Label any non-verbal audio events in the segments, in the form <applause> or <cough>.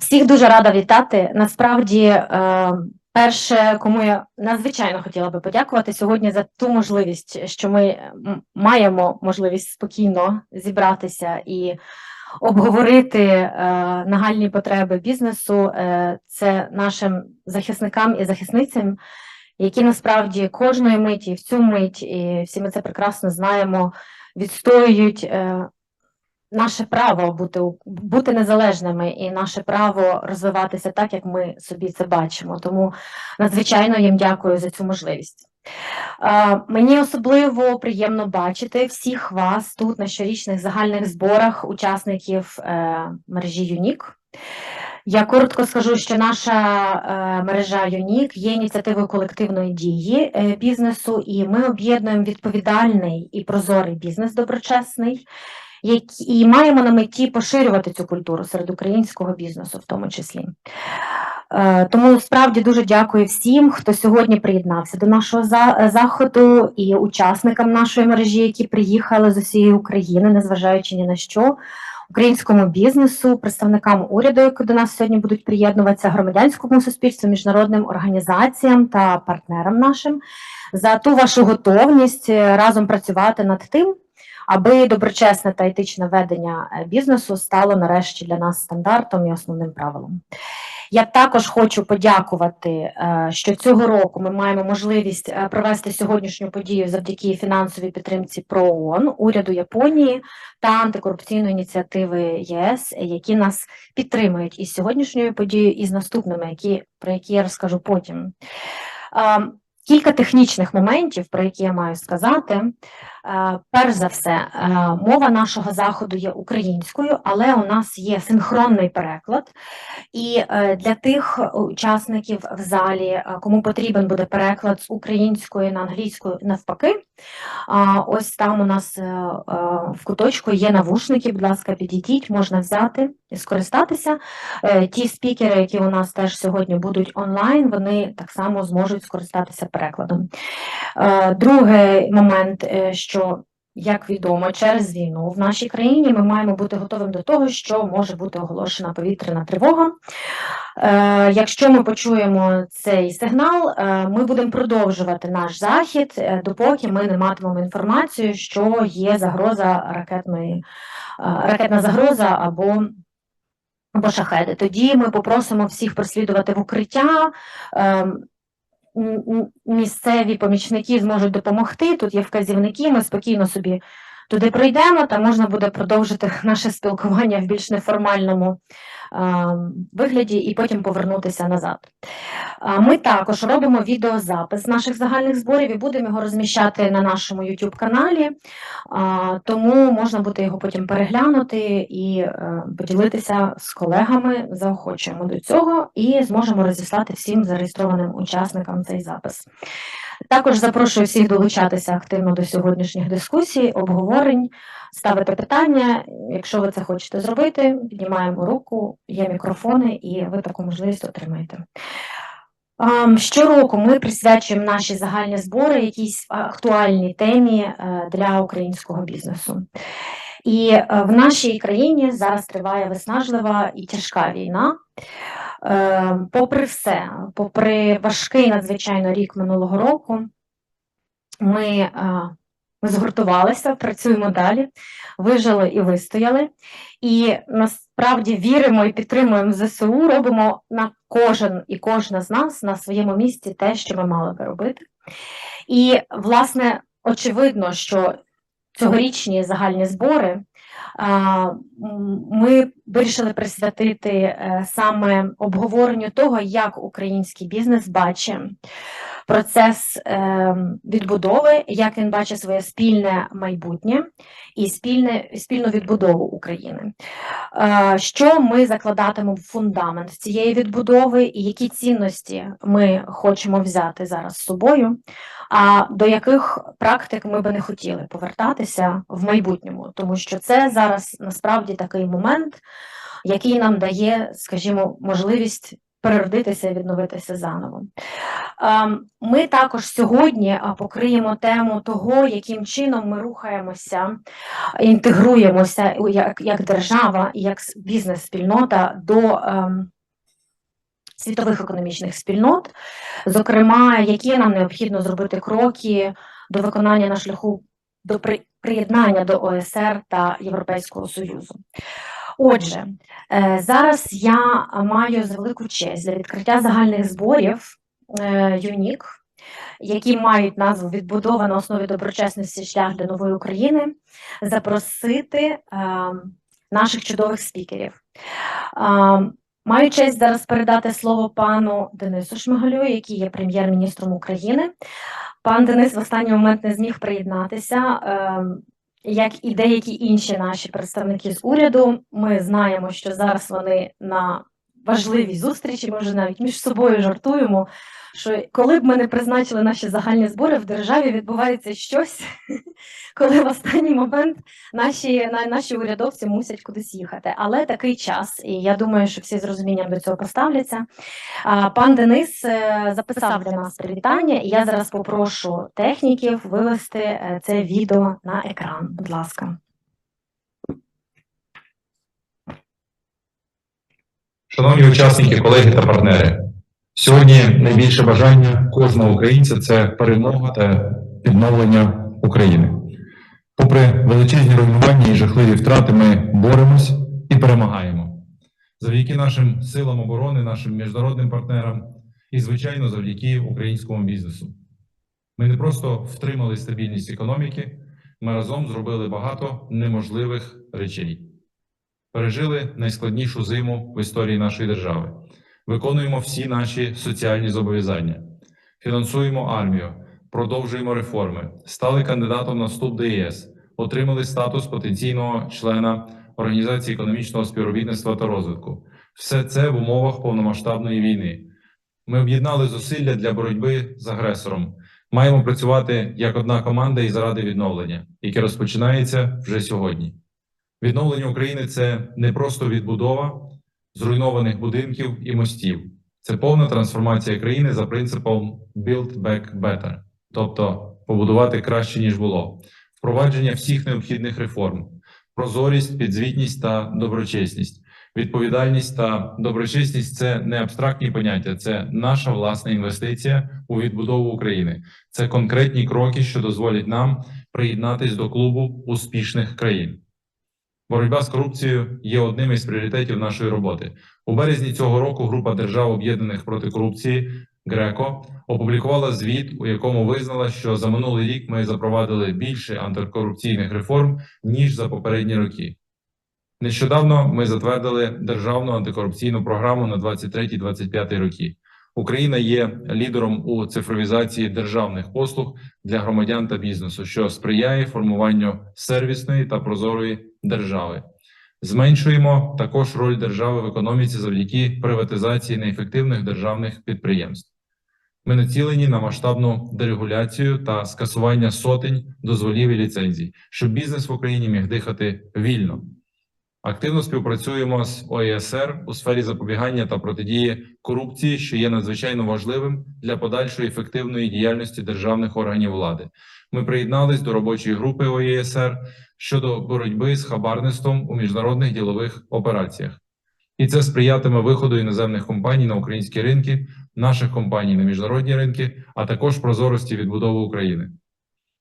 Всіх дуже рада вітати. Насправді, е, перше, кому я надзвичайно хотіла би подякувати сьогодні за ту можливість, що ми маємо можливість спокійно зібратися і обговорити е, нагальні потреби бізнесу. Е, Це нашим захисникам і захисницям, які насправді кожної миті, в цю мить, і всі ми це прекрасно знаємо, відстоюють. Наше право бути, бути незалежними і наше право розвиватися так, як ми собі це бачимо. Тому надзвичайно їм дякую за цю можливість. Мені особливо приємно бачити всіх вас тут на щорічних загальних зборах учасників е, мережі ЮНІК. Я коротко скажу, що наша е, мережа ЮНІК є ініціативою колективної дії е, бізнесу, і ми об'єднуємо відповідальний і прозорий бізнес доброчесний, які і маємо на меті поширювати цю культуру серед українського бізнесу, в тому числі. Е, Тому справді дуже дякую всім, хто сьогодні приєднався до нашого заходу і учасникам нашої мережі, які приїхали з усієї України, незважаючи ні на що. Українському бізнесу, представникам уряду, які до нас сьогодні будуть приєднуватися, громадянському суспільству, міжнародним організаціям та партнерам нашим за ту вашу готовність е, разом працювати над тим, аби доброчесне та етичне ведення е, бізнесу стало нарешті для нас стандартом і основним правилом. Я також хочу подякувати, е, що цього року ми маємо можливість е, провести сьогоднішню подію завдяки фінансовій підтримці ПРООН, уряду Японії та антикорупційної ініціативи ЄС, які нас підтримують із сьогоднішньою подією, і з наступними, які, про які я розкажу потім. Е, Кілька технічних моментів, про які я маю сказати. Е, Перш за все, е, мова нашого заходу є українською, але у нас є синхронний переклад. І е, для тих учасників в залі, кому потрібен буде переклад з української на англійську навпаки, ось там у нас в куточку є навушники, будь ласка, підійдіть, можна взяти і скористатися. Ті спікери, які у нас теж сьогодні будуть онлайн, вони так само зможуть скористатися перекладом. Другий момент, е, що як відомо, через війну в нашій країні ми маємо бути готовим до того, що може бути оголошена повітряна тривога. Е, Якщо ми почуємо цей сигнал, е, ми будемо продовжувати наш захід, е, допоки ми не матимемо інформацію, що є загроза ракетної, ракетна загроза або або шахеди. Тоді ми попросимо всіх прослідувати в укриття. Місцеві помічники зможуть допомогти. Тут є вказівники, ми спокійно собі туди прийдемо, та можна буде продовжити <laughs> наше спілкування в більш неформальному вигляді і потім повернутися назад. Ми також робимо відеозапис наших загальних зборів і будемо його розміщати на нашому YouTube каналі, тому можна буде його потім переглянути і е, поділитися з колегами, заохочуємо до цього і зможемо розіслати всім зареєстрованим учасникам цей запис. Також запрошую всіх долучатися активно до сьогоднішніх дискусій, обговорень, ставити питання. Якщо ви це хочете зробити, піднімаємо руку, є мікрофони, і ви таку можливість отримаєте. Щороку ми присвячуємо наші загальні збори якійсь актуальній темі е, для українського бізнесу. І е, в нашій країні зараз триває виснажлива і тяжка війна. Е, Попри все, попри важкий надзвичайно рік минулого року, ми, е, ми згуртувалися, працюємо далі, вижили і вистояли. І насправді віримо і підтримуємо ЗСУ, робимо на кожен і кожна з нас на своєму місці те, що ми мали би робити. І, власне, очевидно, що цьогорічні загальні збори ми вирішили присвятити е, саме обговоренню того, як український бізнес бачить процес е, відбудови, як він бачить своє спільне майбутнє і спільне, спільну відбудову України. Е, Що ми закладатимемо в фундамент цієї відбудови, і які цінності ми хочемо взяти зараз з собою, а до яких практик ми би не хотіли повертатися в майбутньому, тому що це зараз насправді такий момент, який нам дає, скажімо, можливість переродитися і відновитися заново. Ем, Ми також сьогодні покриємо тему того, яким чином ми рухаємося, інтегруємося як, як держава і як бізнес-спільнота до ем, світових економічних спільнот, зокрема, які нам необхідно зробити кроки до виконання на шляху до приєднання до ОСР та Європейського Союзу. Отже, е, зараз я маю за велику честь для відкриття загальних зборів е, ЮНІК, які мають назву Відбудова на основі доброчесності шлях для нової України, запросити е, наших чудових спікерів. Е, Маю честь зараз передати слово пану Денису Шмигалю, який є прем'єр-міністром України. Пан Денис в останній момент не зміг приєднатися. Як і деякі інші наші представники з уряду, ми знаємо, що зараз вони на важливій зустрічі. Ми вже навіть між собою жартуємо. Що коли б ми не призначили наші загальні збори, в державі відбувається щось, <laughs> коли в останній момент наші, наші урядовці мусять кудись їхати. Але такий час, і я думаю, що всі з розумінням до цього поставляться. Пан Денис е, записав для нас привітання, і я зараз попрошу техніків вивести е, це відео на екран. Будь ласка. Шановні учасники, колеги та партнери, сьогодні найбільше бажання кожного українця це перемога та відновлення України. Попри величезні руйнування і жахливі втрати, ми боремось і перемагаємо. Завдяки нашим силам оборони, нашим міжнародним партнерам і, звичайно, завдяки українському бізнесу. Ми не просто втримали стабільність економіки, ми разом зробили багато неможливих речей пережили найскладнішу зиму в історії нашої держави. Виконуємо всі наші соціальні зобов'язання, фінансуємо армію, продовжуємо реформи, стали кандидатом на вступ до ЄС, отримали статус потенційного члена Організації економічного співробітництва та розвитку. Все це в умовах повномасштабної війни. Ми об'єднали зусилля для боротьби з агресором. Маємо працювати як одна команда і заради відновлення, яке розпочинається вже сьогодні. Відновлення України це не просто відбудова зруйнованих будинків і мостів, це повна трансформація країни за принципом Build Back Better, тобто побудувати краще ніж було, впровадження всіх необхідних реформ, прозорість, підзвітність та доброчесність. Відповідальність та доброчесність це не абстрактні поняття, це наша власна інвестиція у відбудову України. Це конкретні кроки, що дозволять нам приєднатись до клубу успішних країн. Боротьба з корупцією є одним із пріоритетів нашої роботи. У березні цього року група держав об'єднаних проти корупції ГРЕКО опублікувала звіт, у якому визнала, що за минулий рік ми запровадили більше антикорупційних реформ ніж за попередні роки. Нещодавно ми затвердили державну антикорупційну програму на 23-25 роки. Україна є лідером у цифровізації державних послуг для громадян та бізнесу, що сприяє формуванню сервісної та прозорої держави. Зменшуємо також роль держави в економіці завдяки приватизації неефективних державних підприємств. Ми націлені на масштабну дерегуляцію та скасування сотень дозволів і ліцензій, щоб бізнес в Україні міг дихати вільно. Активно співпрацюємо з ОЕСР у сфері запобігання та протидії корупції, що є надзвичайно важливим для подальшої ефективної діяльності державних органів влади. Ми приєднались до робочої групи ОЄСР щодо боротьби з хабарництвом у міжнародних ділових операціях, і це сприятиме виходу іноземних компаній на українські ринки, наших компаній на міжнародні ринки, а також прозорості відбудови України.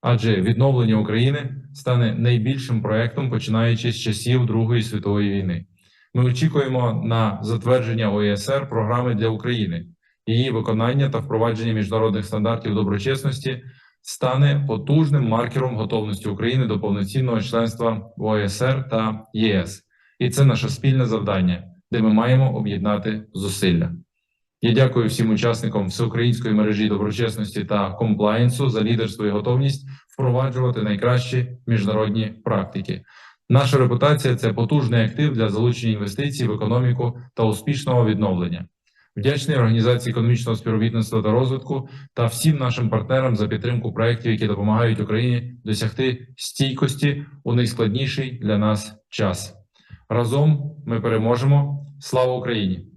Адже відновлення України стане найбільшим проектом, починаючи з часів Другої світової війни. Ми очікуємо на затвердження ОЄСР програми для України. Її виконання та впровадження міжнародних стандартів доброчесності стане потужним маркером готовності України до повноцінного членства в ОЄСР та ЄС. І це наше спільне завдання, де ми маємо об'єднати зусилля. Я дякую всім учасникам всеукраїнської мережі доброчесності та комплаєнсу за лідерство і готовність впроваджувати найкращі міжнародні практики. Наша репутація це потужний актив для залучення інвестицій в економіку та успішного відновлення. Вдячний організації економічного співробітництва та розвитку та всім нашим партнерам за підтримку проєктів, які допомагають Україні досягти стійкості у найскладніший для нас час. Разом ми переможемо. Слава Україні!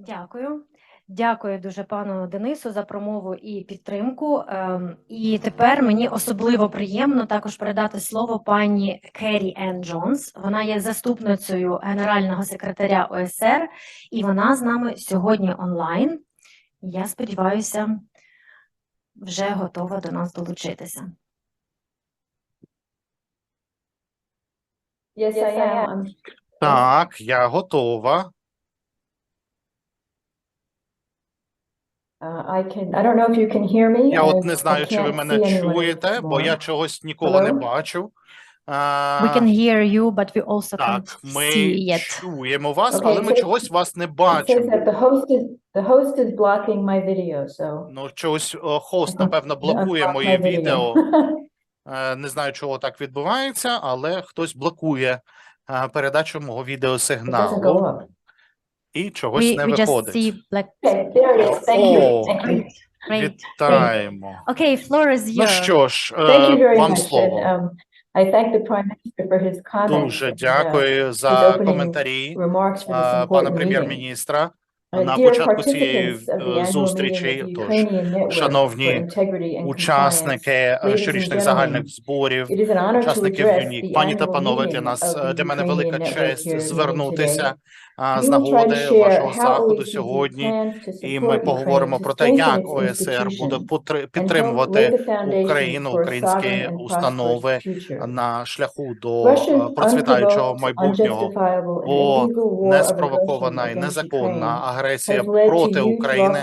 Дякую. Дякую дуже пану Денису за промову і підтримку. Ем, І тепер мені особливо приємно також передати слово пані Керрі Енн Джонс. Вона є заступницею генерального секретаря ОСР, і вона з нами сьогодні онлайн. Я сподіваюся, вже готова до нас долучитися. Yes, I am. Так, я готова. Uh, I can, I don't know if you can hear me. Я от не I знаю, чи ви can't мене anyone чуєте, бо я чогось нікого не Hello? бачу. We А, can hear you, but we also Так, can't ми see yet. чуємо вас, Окей, але ми це- чогось вас не It says бачимо. that the host is, the host is blocking my video, so. Ну, чогось о, хост, напевно, блокує unblock моє my video. відео. <laughs> Е, Не знаю, чого так відбувається, але хтось блокує е, передачу мого It doesn't go up. І чогось We, не we just виходить. see black. Okay, there it is. Thank you. Thank you. Great. Вітаємо. Okay, floor is Ну що ж, е, Thank you very вам much. слово. And, um, I thank the Prime Minister for his comments. Дуже uh, дякую за коментарі е, пана прем'єр-міністра. Uh, на dear початку цієї, participants of the е, annual зустрічі, meeting of the тож, Ukrainian Network шановні for Integrity and Учасники е, щорічних загальних зборів, Compliance. It is an honor to учасників address ЮНІК. the Пані та панове, для нас е, для мене Ukrainian велика Network честь звернутися з нагоди вашого заходу сьогодні. І ми поговоримо про те, як ОСР буде підтримувати Україну, українські установи на шляху до е, процвітаючого майбутнього. бо Неспровокована і незаконна агресія проти України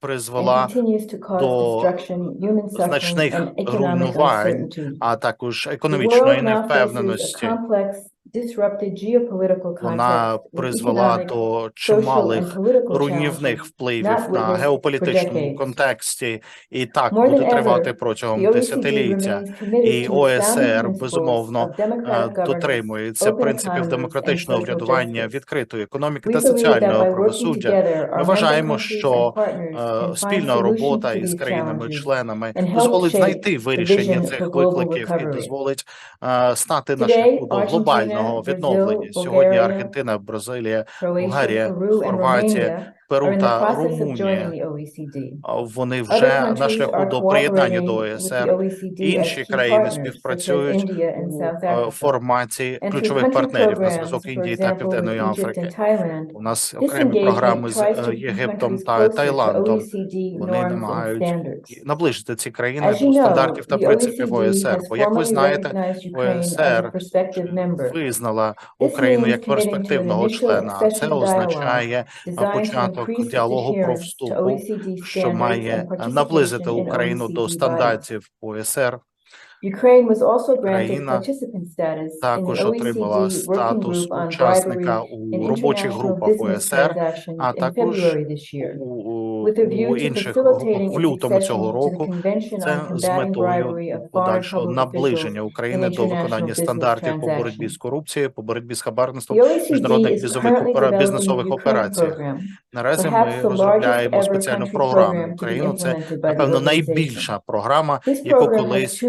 призвела до значних руйнувань, а також економічної невпевненості. Вона призвела до чималих руйнівних впливів на геополітичному контексті, і так буде тривати протягом десятиліття. І ОСР, безумовно, Е, дотримується принципів демократичного врядування, відкритої економіки та соціального правосуддя. Ми вважаємо, що е, спільна робота із країнами-членами дозволить знайти вирішення цих викликів і дозволить е, стати на шляху до глобального відновлення. Сьогодні Аргентина, Бразилія, Болгарія, Хорватія, Перу та Румунія. Вони вже на шляху до приєднання до ОСР. Інші країни співпрацюють у е, форматі ключових партнерів на зв'язок Індії та Південної Африки. У нас окремі програми з е, Єгиптом та Таїландом. Вони намагають наближити ці країни до стандартів та принципів ОСР. Бо, як ви знаєте, ОСР визнала Україну як перспективного члена. Це означає to початок діалогу про вступу, що має наблизити Україну до стандартів ОСР. Ukraine was also granted participant status Також отримала статус учасника у робочих групах ОСР, а також у, у, інших в лютому цього року. Це з метою подальшого наближення України до виконання стандартів по боротьбі з корупцією, по боротьбі з хабарництвом міжнародних бізових бізнесових операціях. program, Наразі ми розробляємо спеціальну програму Україну. Це напевно найбільша програма, яку колись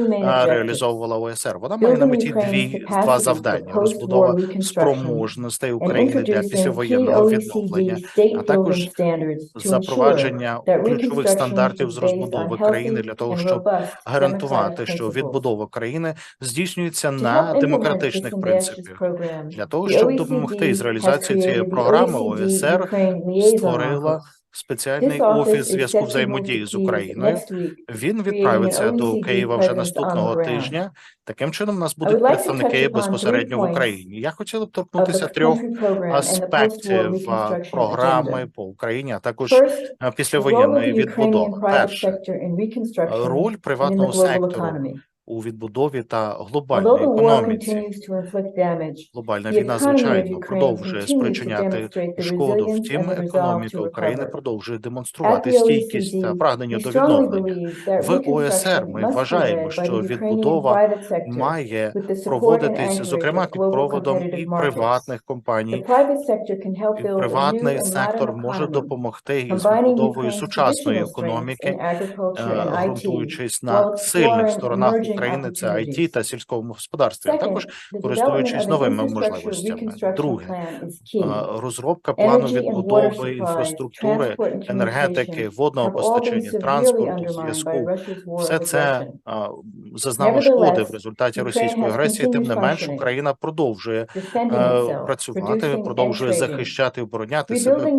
реалізовувала ОСР. Вона має на меті дві два завдання: розбудова спроможностей України для післявоєнного відновлення, а також запровадження ключових стандартів з розбудови країни для того, щоб гарантувати, що відбудова країни здійснюється на демократичних принципах. Для того, щоб допомогти із OECD реалізацією цієї програми, ОСР створила. Спеціальний офіс зв'язку взаємодії з Україною. Він відправиться до Києва вже наступного тижня. Таким чином, у нас будуть представники безпосередньо в Україні. Я хотіла б торкнутися трьох аспектів програми по Україні, а також of післявоєнної відбудови. Перше, роль приватного сектору. У відбудові та глобальній економіці. Глобальна війна, звичайно, продовжує спричиняти шкоду. Втім, економіка України продовжує демонструвати стійкість та прагнення до відновлення. В ОСР ми вважаємо, що відбудова має проводитись, зокрема, під проводом і приватних компаній. І приватний сектор може допомогти із відбудовою сучасної економіки, е, ґрунтуючись на сильних сторонах України це IT та сільському господарстві, а також користуючись новими можливостями. Друге, е, розробка плану відбудови інфраструктури, енергетики, водного постачання, транспорту, зв'язку. Все це зазнало шкоди в результаті російської агресії. Тим не менш, Україна продовжує е, працювати, продовжує захищати обороняти себе.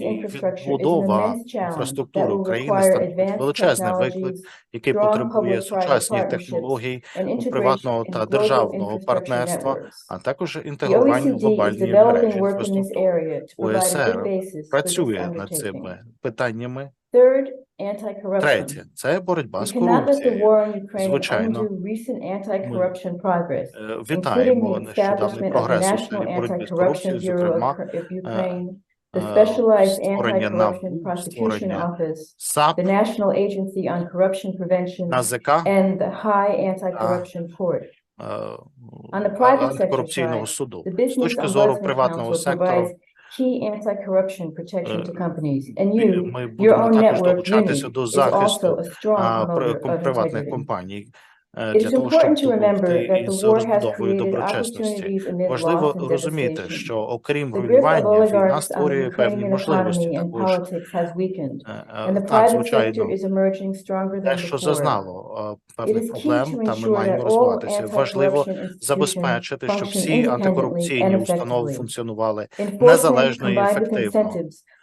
І відбудова інфраструктури України становить величезний виклик, який потребує сучасні partnerships технології, and integration приватного та державного партнерства, а також глобальні developing мережі інфраструктури. ОСР Працює над цими питаннями. Третє це боротьба з корупцією. Звичайно. Е, including Вітаємо нещодавний прогрес у боротьби з корупцією, зокрема Cor- of Ukraine, е, the Specialized створення Anti-Corruption НАБУ, Prosecution створення Office, САП, the National Agency on Corruption Prevention, НАЗК, and the High Anti-Corruption Court. е, On the private sector антикорупційного side, суду. The З Business точки зору Ombudsman приватного Council сектору, provides key anti-corruption protection Е, to companies, and Ми you, ми your будемо own також network, долучатися UNI, до is захисту also a strong а, при- promoter of приватних integrity. компаній е, It Для того, щоб допомогти із розбудовою доброчесності. Важливо розуміти, що окрім руйнування, війна створює певні можливості також. Е, е, Так, звичайно, те, що зазнало е, певних проблем, та ми маємо розвиватися. Важливо забезпечити, щоб всі антикорупційні установи функціонували незалежно і ефективно.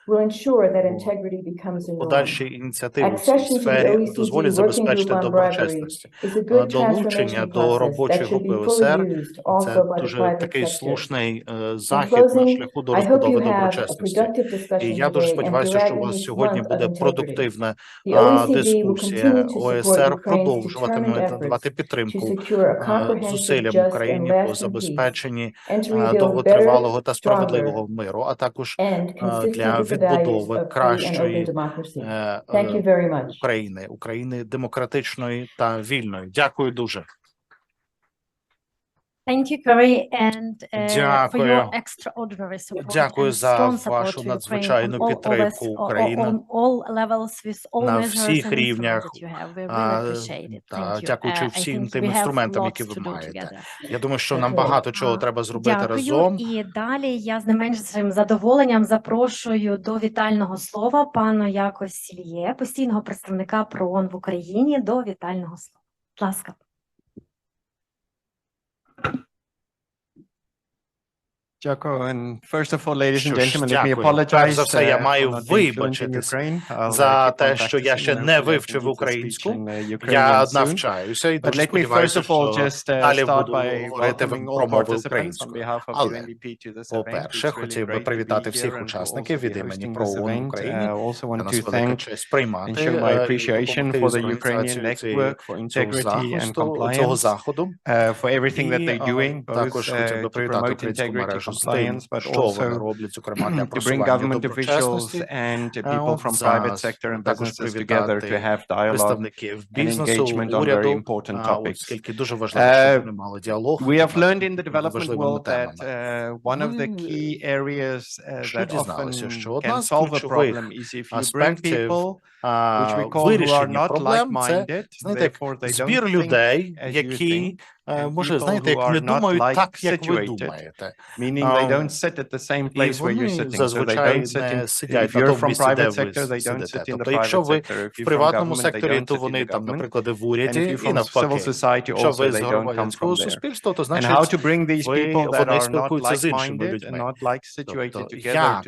Incentives will ensure that Бо integrity becomes a norm. Подальші ініціативи в цій Accession to the сфері OECD дозволять working забезпечити group on bribery доброчесності. is a Е, good Долучення transformation до process that робочої should be групи fully ОСР used це also by the дуже private такий sector. слушний е, захід на closing, шляху до I hope розбудови you have a доброчесності. productive І discussion я дуже today and сподіваюся, що у вас сьогодні month of буде integrity. продуктивна The а, OECD will дискусія. continue to support ОСР Ukraine's продовжуватиме надавати efforts to підтримку secure a а, comprehensive, зусиллям just and України по lasting peace забезпеченні and to а, rebuild better, довготривалого та справедливого миру, а також and а, consistent для with the values відбудови кращої е, е. України, України демократичної та вільної. Дякую дуже. Thank you, and uh, for Дякую. your extraordinary support Дякую за вашу надзвичайну підтримку України. на всіх рівнях, дякуючи Uh, всім тим інструментам, які ви маєте. Я думаю, що нам багато чого треба зробити разом. І далі я з не меншим задоволенням запрошую до вітального слова пана Яко Сільє, постійного представника ПРООН в Україні, до вітального слова. Будь ласка. Дякую. And first of all, ladies and gentlemen, let me apologize Перш за все, я uh, маю вибачитись uh, за те, що я ще не вивчив українську. uh, Я навчаюся і дуже let me first сподіваюся, of all що just uh, далі start буду by говорити welcoming all промови participants on українською. behalf of Але, UNDP to this event. По-перше, хотів би привітати всіх учасників від імені hosting ПРО this ООН в event. Україні. Uh, also Для want нас to велика thank честь приймати е, цього заходу. uh, е, також хотів uh, би привітати українську мережу compliance, but що вони also роблять, зокрема для to bring просування government officials доброчесності. and Е, people от from private зараз sector and також businesses together to привітати have dialogue представників and бізнесу, engagement on very уряду, important а, topics. оскільки дуже важливо, щоб Е, вони мали діалог. We have над learned in the development важливими world that темами. uh, one of the Ми, key areas uh, що that дізналися, often що одна can з solve a ключових problem is if you bring аспектів, people вирішення проблем, це знаєте, як збір людей, які, е, може, знаєте, як не думають так, як ви думаєте. meaning they don't sit at the same place where you're sitting. Зазвичай не сидять на тому місці, де ви сидите. Тобто, якщо ви. В приватному секторі, то вони там, наприклад, в уряді, і навпаки. Якщо ви з громадянського суспільства, то значить, ви- вони спілкуються з іншими людьми. Тобто, як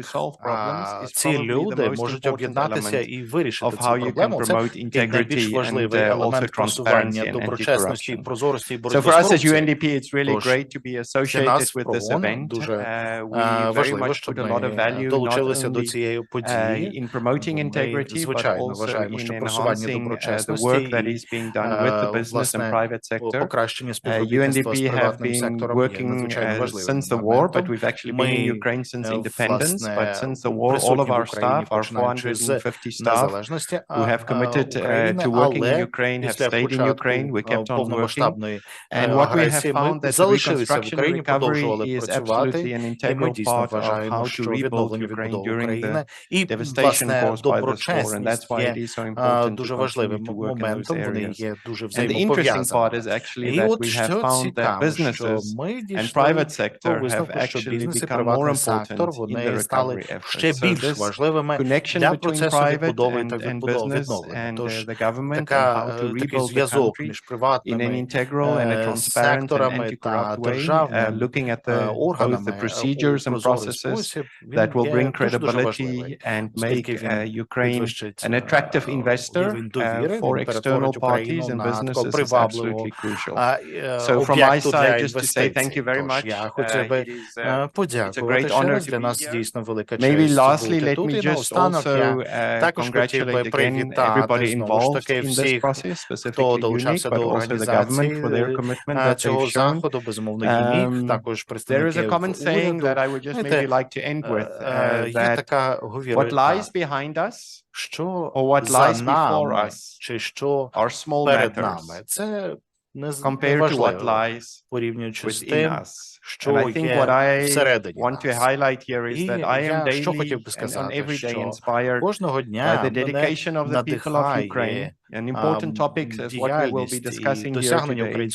ці люди можуть об'єднатися і вирішити of цю how you can проблему. Це promote і найбільш integrity and важливий uh, also елемент transparency просування and доброчесності, anti-corruption. прозорості і So боротьби for з us as корупцією. UNDP, it's really Тож, great to be associated нас, with this ПРООН, event. дуже, Uh, we Е, very Важливо, much щоб put a lot of ми value not долучилися до only цієї uh, події. in promoting Ми, integrity, but звичайно, also вважаємо, in що просування enhancing uh, the доброчесності work that і is being done with the е, business and власне, private по- sector. покращення Uh, співробітництва з UNDP have приватним been сектором є working надзвичайно uh, важливим since the war, but моментом. we've actually been in Ми, Ukraine since е, independence. власне, But since the war, all присутні of в our Україні, staff, our починаючи з 450 staff, незалежності who have а, committed uh, України, to working in але Ukraine, have після stayed in початку Ukraine. We а, kept on working. повномасштабної And е, what we have агресії, ми found that the залишилися в reconstruction Україні, and recovery продовжували is працювати. absolutely an І ми integral дійсно part of вважаємо, how to що rebuild відновлення Ukraine відбудови during the України і devastation власне caused by this war. And доброчесність that's why є it is so а, important to дуже continue важливим to work in those моментом. Вони areas. є дуже And the interesting взаємопов'язані. part is actually І that от we have що found that цікаво, що businesses ми and дійшли private до sector have висновку, що actually бізнес і become more приватний important сектор in the вони стали recovery ще efforts. So більш this важливими connection для between процесу private відбудови та and, відбудови business відновлення. and uh, Тож the government and така, how to е, такий rebuild the зв'язок country між in an приватними integral and a е, transparent and секторами та anti-corrupt way, uh, державним looking at е, the, both органами the е, у procedures and прозорий processes спосіб, він that will є bring дуже дуже важливий, credibility and make оскільки він uh, Ukraine підвищить an е, attractive investor рівень uh, довіри, for він external перетворить parties Україну and на такого businesses is привабливого absolutely crucial. а, е, So from my об'єкту для side, just to say thank інвестицій. you very Тож much. я Uh, хотів би it is, uh, е, подякувати great ще honor раз. to Для be нас here. дійсно велика Maybe честь lastly, бути let тут. me І just наостанок я also uh, також хотів би congratulate again привітати everybody знову ж involved таки in this всіх, process, хто specifically UNIC, долучався but до also the government for their організації commitment е, that цього they've shown. заходу, безумовно, ЮНІК, Um, також There is a представників common saying уряду. that I would just Знаєте, maybe like to end with, Е, uh, е, Є that така what говірка, lies behind us що or what за lies before нами, us чи що are small перед matters нами, це не з- compared to what неважливо, lies порівнюючи з within тим, us. що And I think є what I всередині want to нас. highlight here is І that I am я що daily хотів би and on сказати, every day що inspired Кожного by дня the мене dedication of the people of Ukraine. а, important topics as what we will be discussing here today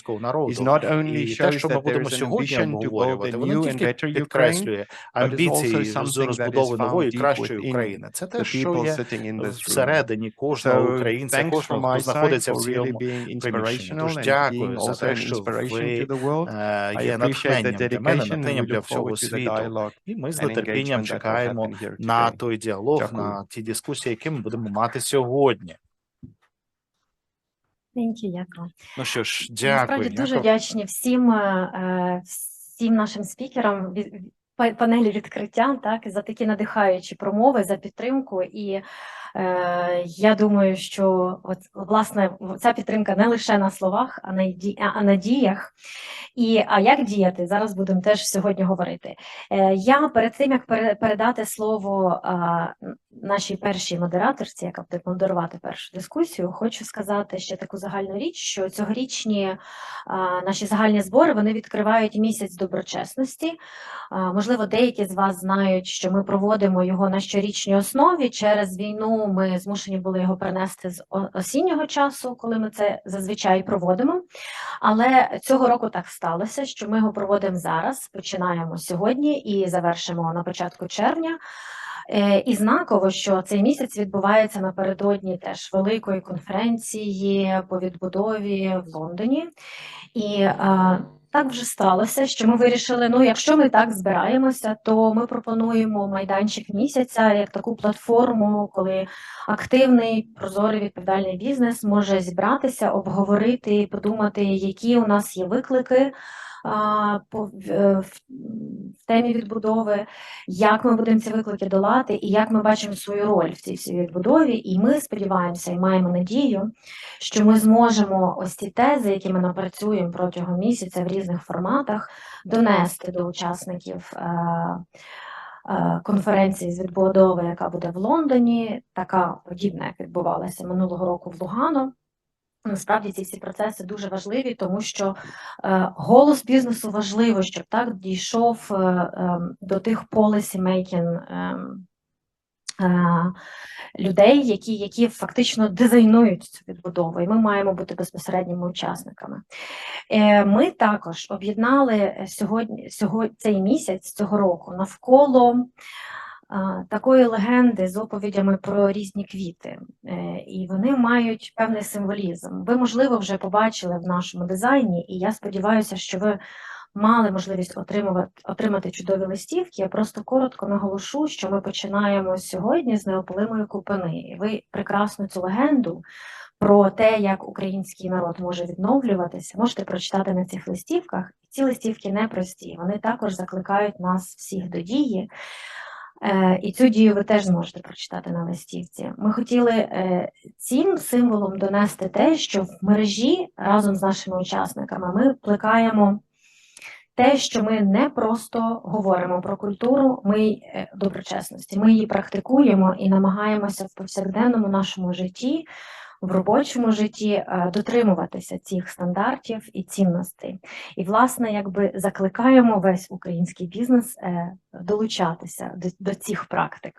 is not only shows that there is an ambition to build a new and better Ukraine, but is also something that is found deep within the people sitting in this room. So thanks from my side for really being inspirational and being also an inspiration to the world. е, I appreciate the dedication and we look forward to the dialogue and engagement that will happen here на today. той діалог, Дякую. на ті дискусії, які ми будемо мати сьогодні. Thank you, дякую. Ну що ж, Насправді дякую. дуже вдячні всім, е, е, всім нашим спікерам панелі відкриття, так за такі надихаючі промови, за підтримку. І я думаю, що от, власне ця підтримка не лише на словах, а на а на діях. І а як діяти зараз будемо теж сьогодні говорити. Е, я перед тим як пере- передати слово нашій першій модераторці, яка буде модерувати першу дискусію, хочу сказати ще таку загальну річ, що цьогорічні наші загальні збори вони відкривають місяць доброчесності. Можливо, деякі з вас знають, що ми проводимо його на щорічній основі. Через війну ми змушені були його перенести з осіннього часу, коли ми це зазвичай проводимо. Але цього року так сталося, що ми його проводимо зараз. Починаємо сьогодні і завершимо на початку червня. Е, І знаково, що цей місяць відбувається напередодні теж великої конференції по відбудові в Лондоні. І е, так вже сталося, що ми вирішили: ну, якщо ми так збираємося, то ми пропонуємо майданчик місяця як таку платформу, коли активний, прозорий, відповідальний бізнес може зібратися, обговорити, подумати, які у нас є виклики. Е, в, темі відбудови, як ми будемо ці виклики долати, і як ми бачимо свою роль в цій всій відбудові. І ми сподіваємося і маємо надію, що ми зможемо ось ці тези, які ми напрацюємо протягом місяця в різних форматах, донести до учасників. е, е, Конференції з відбудови, яка буде в Лондоні, така подібна, як відбувалася минулого року в Лугано. Насправді ці всі процеси дуже важливі, тому що е, голос бізнесу важливо, щоб так дійшов е, е, до тих policy making е, е, людей, які, які фактично дизайнують цю відбудову, і ми маємо бути безпосередніми учасниками. Е, Ми також об'єднали сьогодні, сьогодні цей місяць цього року навколо такої легенди з оповідями про різні квіти, Е, і вони мають певний символізм. Ви, можливо, вже побачили в нашому дизайні, і я сподіваюся, що ви мали можливість отримувати, отримати чудові листівки. Я просто коротко наголошу, що ми починаємо сьогодні з неопалимої купини. І ви прекрасну цю легенду про те, як український народ може відновлюватися, можете прочитати на цих листівках. Ці листівки непрості, вони також закликають нас всіх до дії. Е, І цю дію ви теж зможете прочитати на листівці. Ми хотіли е, цим символом донести те, що в мережі разом з нашими учасниками ми плекаємо те, що ми не просто говоримо про культуру, ми е, доброчесності. Ми її практикуємо і намагаємося в повсякденному нашому житті в робочому житті е, дотримуватися цих стандартів і цінностей. І, власне, якби закликаємо весь український бізнес е, долучатися до, до цих практик.